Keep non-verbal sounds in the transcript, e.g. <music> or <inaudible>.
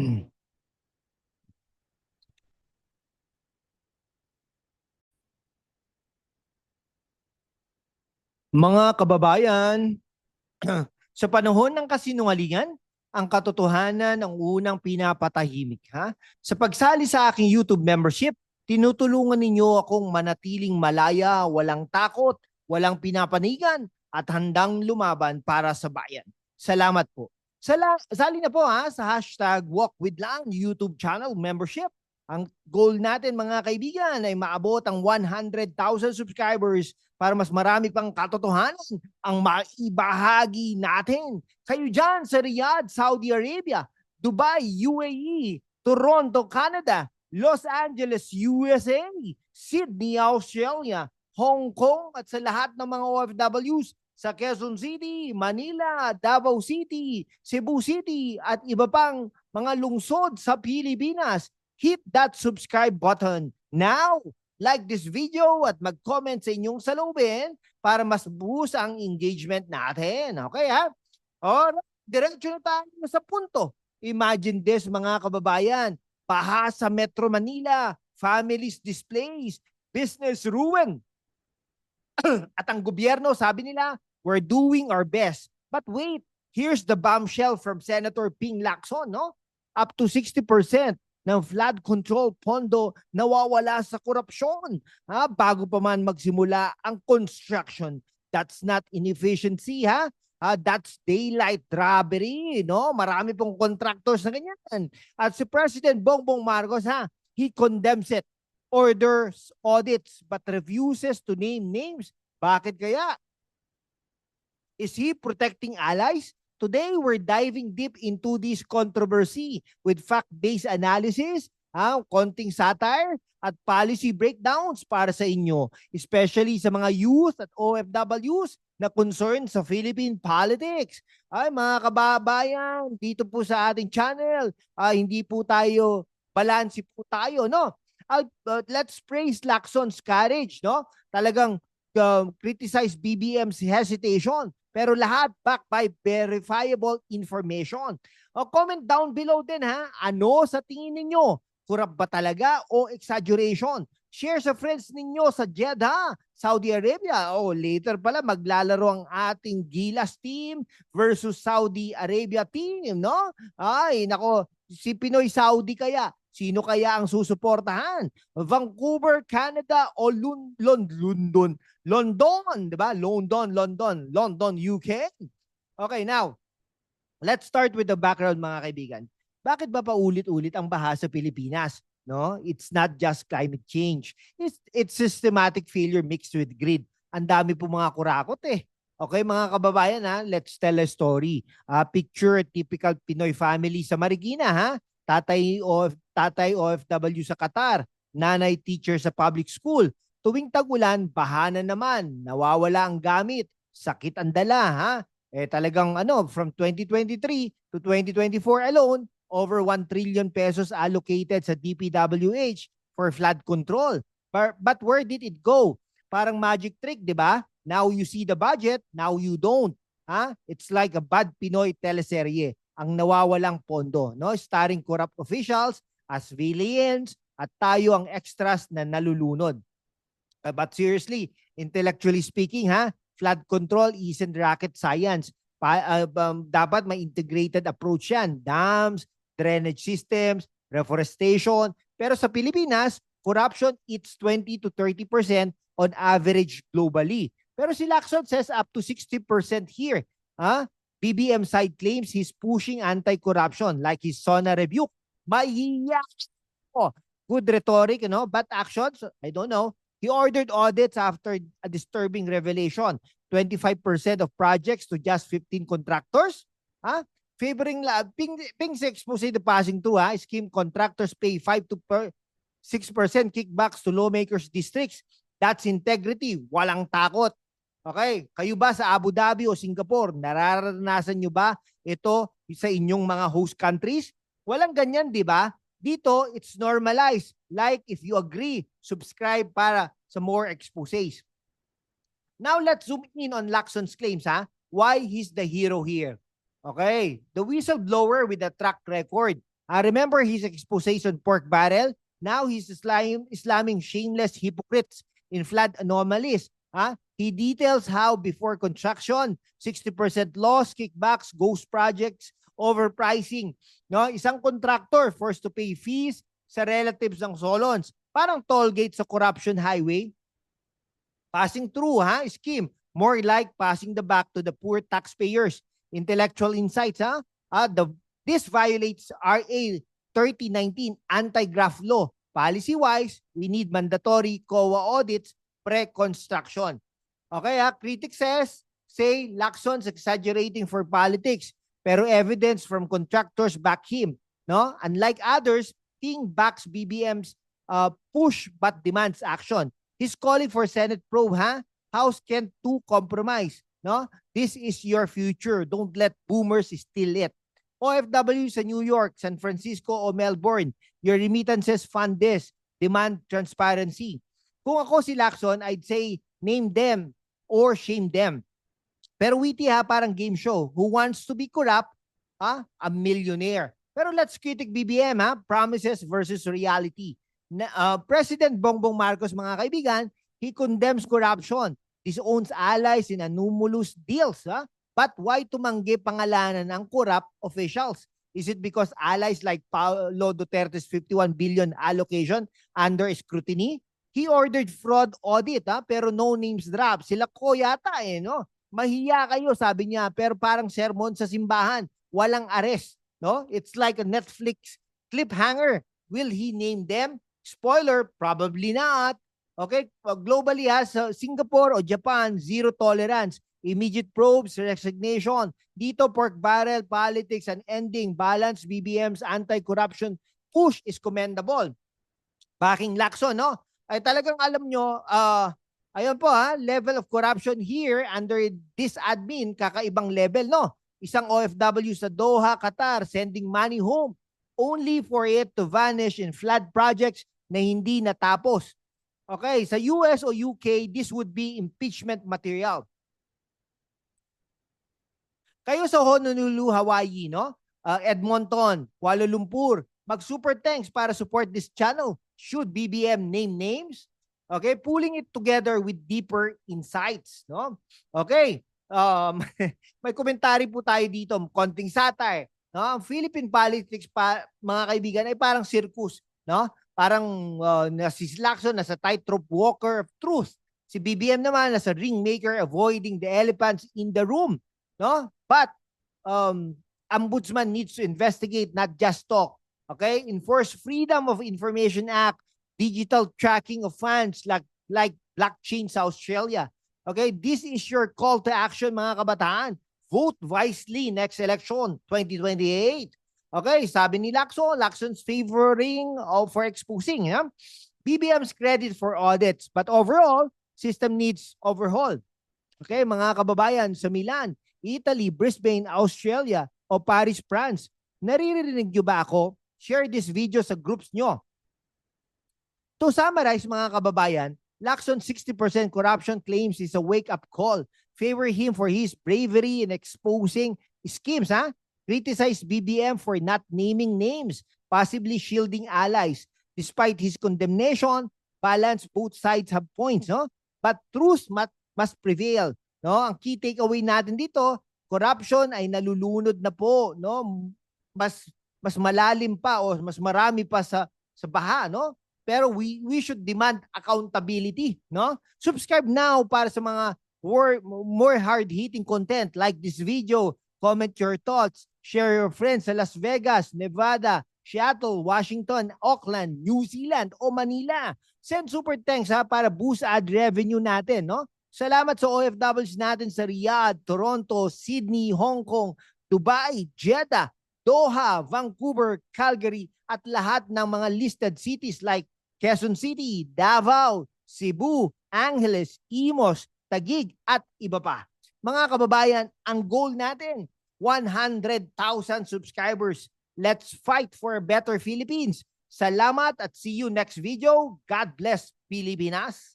<clears throat> Mga kababayan, <clears throat> sa panahon ng kasinungalingan, ang katotohanan ang unang pinapatahimik. Ha? Sa pagsali sa aking YouTube membership, tinutulungan ninyo akong manatiling malaya, walang takot, walang pinapanigan, at handang lumaban para sa bayan. Salamat po. Sala, sali na po ha sa hashtag Walk with Lang YouTube channel membership. Ang goal natin mga kaibigan ay maabot ang 100,000 subscribers para mas marami pang katotohanan ang maibahagi natin. Kayo dyan sa Riyadh, Saudi Arabia, Dubai, UAE, Toronto, Canada, Los Angeles, USA, Sydney, Australia, Hong Kong at sa lahat ng mga OFWs sa Quezon City, Manila, Davao City, Cebu City at iba pang mga lungsod sa Pilipinas. Hit that subscribe button now. Like this video at mag-comment sa inyong salubin para mas boost ang engagement natin. Okay ha? O, diretso na tayo sa punto. Imagine this mga kababayan. Paha sa Metro Manila, families displaced, business ruin. <clears throat> At ang gobyerno, sabi nila, we're doing our best. But wait, here's the bombshell from Senator Ping Lacson, no? Up to 60% ng flood control pondo nawawala sa korupsyon. Ha? Bago pa man magsimula ang construction. That's not inefficiency, ha? Ah, that's daylight robbery, no? Marami pong contractors na ganyan. At si President Bongbong Marcos, ha? He condemns it, orders audits, but refuses to name names. Bakit kaya? Is he protecting allies? Today, we're diving deep into this controversy with fact-based analysis, ha, konting satire, at policy breakdowns para sa inyo, especially sa mga youth at OFWs na concerned sa Philippine politics. Ay mga kababayan, dito po sa ating channel, ah, hindi po tayo, balansi po tayo, no? Uh, uh, let's praise Lacson's courage, no? Talagang um, criticize BBM's hesitation pero lahat backed by verifiable information. O comment down below din ha, ano sa tingin ninyo? Kurap ba talaga o exaggeration? Share sa friends ninyo sa Jeddah, Saudi Arabia. O later pala maglalaro ang ating Gilas team versus Saudi Arabia team, no? Ay, nako, si Pinoy Saudi kaya. Sino kaya ang susuportahan? Vancouver, Canada o Lun- Lon- London? London, 'di ba? London, London, London, UK. Okay, now, let's start with the background mga kaibigan. Bakit ba paulit-ulit ang baha sa Pilipinas? No? It's not just climate change. It's, it's systematic failure mixed with greed. Ang dami po mga kurakot eh. Okay, mga kababayan ha, let's tell a story. Uh, picture a typical Pinoy family sa Marikina ha. Tatay o tatay OFW sa Qatar, nanay teacher sa public school. Tuwing tag-ulan, baha na naman, nawawala ang gamit, sakit ang dala ha. Eh talagang ano, from 2023 to 2024 alone, over 1 trillion pesos allocated sa DPWH for flood control. But, but where did it go? Parang magic trick, di ba? Now you see the budget, now you don't. Ha? It's like a bad Pinoy teleserye ang nawawalang pondo, no? Starring corrupt officials as villains at tayo ang extras na nalulunod. Uh, but seriously, intellectually speaking, ha, flood control isn't rocket science. Pa, uh, um, dapat may integrated approach yan. Dams, drainage systems, reforestation. Pero sa Pilipinas, corruption it's 20 to 30% on average globally. Pero si Lacson says up to 60% here. Ha? BBM side claims he's pushing anti-corruption like his SONA rebuke. Mahiya. Oh, good rhetoric, you know, but actions, I don't know. He ordered audits after a disturbing revelation. 25% of projects to just 15 contractors. Ha? Favoring la ping ping sa expose the passing to ha, scheme contractors pay 5 to per 6% kickbacks to lawmakers districts. That's integrity, walang takot. Okay, kayo ba sa Abu Dhabi o Singapore, nararanasan nyo ba ito sa inyong mga host countries? Walang ganyan, di ba? Dito, it's normalized. Like if you agree, subscribe para sa more exposés. Now let's zoom in on Lacson's claims, ha? Why he's the hero here. Okay, the whistleblower with a track record Uh, remember his expose on pork barrel? Now he's Islam, Islaming shameless hypocrites in flood anomalies. Huh? He details how before construction, 60% loss, kickbacks, ghost projects, overpricing. No? Isang contractor forced to pay fees sa relatives ng Solons. Parang toll gate sa corruption highway. Passing through, ha? Scheme. More like passing the back to the poor taxpayers. Intellectual insights, ha? Ah, the, this violates RA 3019 anti-graft law. Policy-wise, we need mandatory COA audits pre-construction. Okay, ha? Critics says, say Lacson's exaggerating for politics, pero evidence from contractors back him. No? Unlike others, Ting backs BBM's uh, push but demands action. He's calling for Senate probe, ha? House can to compromise. No? This is your future. Don't let boomers steal it. OFW sa New York, San Francisco o Melbourne, your remittances fund this. Demand transparency. Kung ako si Lacson, I'd say name them or shame them. Pero witty ha, parang game show. Who wants to be corrupt? Ha? A millionaire. Pero let's critic BBM ha, promises versus reality. Na, uh, President Bongbong Marcos mga kaibigan, he condemns corruption, disowns allies in anomalous deals. Ha? But why tumanggi pangalanan ng corrupt officials? Is it because allies like Paulo Duterte's 51 billion allocation under scrutiny? He ordered fraud audit ha, pero no names drop. Sila ko yata eh, no? Mahiya kayo, sabi niya, pero parang sermon sa simbahan. Walang arrest. No? It's like a Netflix cliffhanger. Will he name them? Spoiler, probably not. Okay, Pag globally ha, sa Singapore o Japan, zero tolerance. Immediate probes, resignation. Dito, pork barrel, politics, and ending balance BBM's anti-corruption push is commendable. Backing Lacson, no? Ay talagang alam nyo, uh, ayun po ha, level of corruption here under this admin, kakaibang level, no? isang OFW sa Doha, Qatar, sending money home only for it to vanish in flood projects na hindi natapos. Okay, sa US o UK, this would be impeachment material. Kayo sa Honolulu, Hawaii, no? Uh, Edmonton, Kuala Lumpur, mag-super thanks para support this channel. Should BBM name names? Okay, pulling it together with deeper insights, no? Okay, um, <laughs> may komentary po tayo dito, konting satire. No? Ang Philippine politics, pa, mga kaibigan, ay parang circus. No? Parang uh, si Lacson nasa tightrope walker of truth. Si BBM naman nasa ringmaker avoiding the elephants in the room. No? But um, ombudsman needs to investigate, not just talk. Okay? Enforce Freedom of Information Act, digital tracking of funds like like blockchain sa Australia. Okay, this is your call to action mga kabataan. Vote wisely next election 2028. Okay, sabi ni Lacson, Lacson's favoring of for exposing. Yeah? BBM's credit for audits, but overall, system needs overhaul. Okay, mga kababayan sa Milan, Italy, Brisbane, Australia, o Paris, France. Naririnig nyo ba ako? Share this video sa groups nyo. To summarize mga kababayan, Lacson 60% corruption claims is a wake-up call. Favor him for his bravery in exposing schemes. Huh? Criticize BBM for not naming names, possibly shielding allies. Despite his condemnation, balance both sides have points. No? But truth must prevail. No? Ang key takeaway natin dito, corruption ay nalulunod na po. No? Mas mas malalim pa o mas marami pa sa sa baha, no? Pero we we should demand accountability, no? Subscribe now para sa mga more, more hard-hitting content like this video. Comment your thoughts. Share your friends sa Las Vegas, Nevada, Seattle, Washington, Auckland, New Zealand o Manila. Send super thanks ha para boost ad revenue natin, no? Salamat sa OFWs natin sa Riyadh, Toronto, Sydney, Hong Kong, Dubai, Jeddah, Doha, Vancouver, Calgary at lahat ng mga listed cities like Quezon City, Davao, Cebu, Angeles, Imos, Tagig at iba pa. Mga kababayan, ang goal natin, 100,000 subscribers. Let's fight for a better Philippines. Salamat at see you next video. God bless Pilipinas.